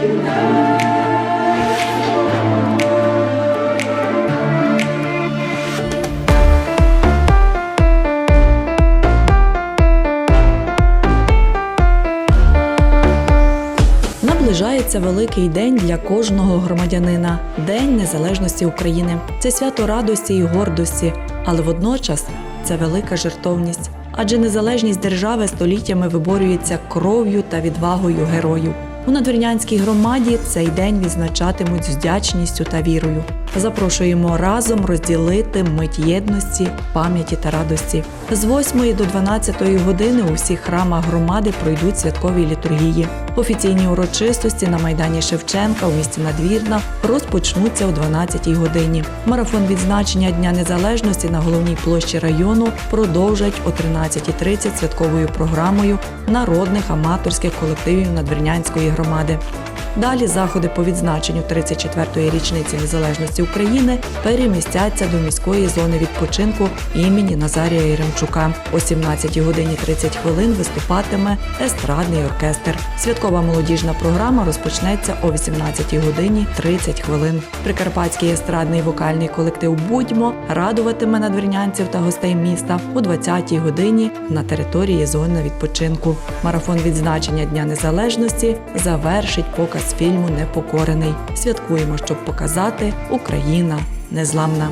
Наближається великий день для кожного громадянина День Незалежності України. Це свято радості і гордості, але водночас це велика жертовність. Адже незалежність держави століттями виборюється кров'ю та відвагою героїв. У надвірнянській громаді цей день відзначатимуть з вдячністю та вірою. Запрошуємо разом розділити мить єдності, пам'яті та радості. З 8 до 12 години у всіх храмах громади пройдуть святкові літургії. Офіційні урочистості на майдані Шевченка у місті Надвірна розпочнуться о 12 годині. Марафон відзначення Дня Незалежності на головній площі району продовжать о 13.30 святковою програмою народних аматорських колективів Надвірнянської громади. Далі заходи по відзначенню 34-ї річниці незалежності України перемістяться до міської зони відпочинку імені Назарія Єремчука. О 17 годині 30 хвилин виступатиме естрадний оркестр. Святкова молодіжна програма розпочнеться о 18 годині 30 хвилин. Прикарпатський естрадний вокальний колектив Будьмо радуватиме надвірнянців та гостей міста о 20-й годині на території зони відпочинку. Марафон відзначення Дня Незалежності завершить показ фільму Непокорений. Святкуємо, щоб показати Україна незламна.